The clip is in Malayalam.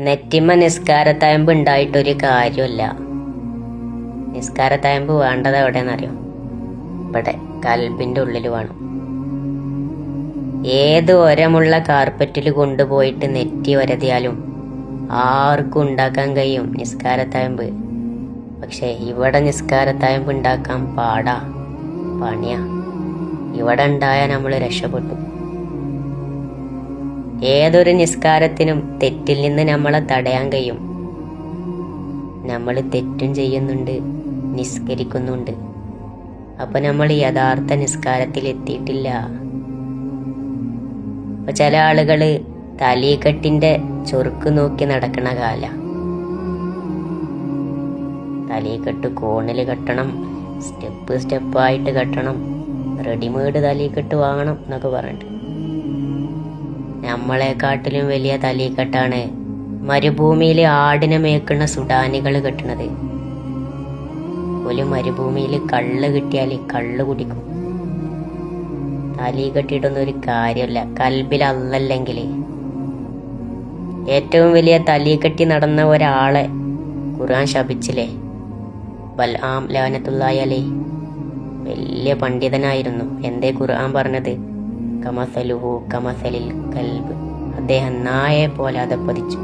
നെറ്റിമ നിസ്കാരത്തായമ്പ് ഉണ്ടായിട്ടൊരു കാര്യമല്ല നിസ്കാരത്തായമ്പ് വേണ്ടത് എവിടെയെന്നറിയോ ഇവിടെ കൽബിന്റെ ഉള്ളിൽ വേണം. ഏത് ഒരമുള്ള കാർപ്പറ്റിൽ കൊണ്ടുപോയിട്ട് നെറ്റി വരതിയാലും ആർക്കും ഉണ്ടാക്കാൻ കഴിയും നിസ്കാരത്തായമ്പ്. പക്ഷെ ഇവിടെ നിസ്കാരത്തായമ്പ് ഉണ്ടാക്കാൻ പാടാ പണിയാ. ഇവിടെ ഉണ്ടായാൽ നമ്മൾ രക്ഷപ്പെട്ടു. ഏതൊരു നിസ്കാരത്തിനും തെറ്റിൽ നിന്ന് നമ്മളെ തടയാൻ കഴിയും. നമ്മൾ തെറ്റും ചെയ്യുന്നുണ്ട് നിസ്കരിക്കുന്നുണ്ട്. അപ്പൊ നമ്മൾ യഥാർത്ഥ നിസ്കാരത്തിൽ എത്തിയിട്ടില്ല. അപ്പൊ ചില ആളുകൾ തലീക്കെട്ടിന്റെ ചൊറുക്ക് നോക്കി നടക്കണ കാല. തലീക്കെട്ട് കോണിൽ കെട്ടണം സ്റ്റെപ്പ് സ്റ്റെപ്പായിട്ട് കെട്ടണം റെഡിമെയ്ഡ് തലീക്കെട്ട് വാങ്ങണം എന്നൊക്കെ പറഞ്ഞിട്ട്. നമ്മളെക്കാട്ടിലും വലിയ തലീക്കെട്ടാണ്. മരുഭൂമിയിൽ ആടിനെ മേക്കുന്ന സുഡാനികൾ കെട്ടണത്. ഒരു മരുഭൂമിയിൽ കള്ള് കിട്ടിയാൽ കള്ള് കുടിക്കും. തലി കെട്ടിയിട്ടൊന്നും ഒരു കാര്യമില്ല കൽബിൽ അല്ലല്ലെങ്കിൽ ഏറ്റവും വലിയ തലി കെട്ടി നടന്ന ഒരാളെ ഖുർആൻ ശപിച്ചില്ലേ? ബൽആം ലാനത്തുള്ളായാലേ വലിയ പണ്ഡിതനായിരുന്നു. എന്തേ ഖുർആൻ പറഞ്ഞത്? കമസലുഹു കമസലിൽ കൽബ്. അദ്ദേഹം നായെ പോലെ അതപ്പതിച്ചു.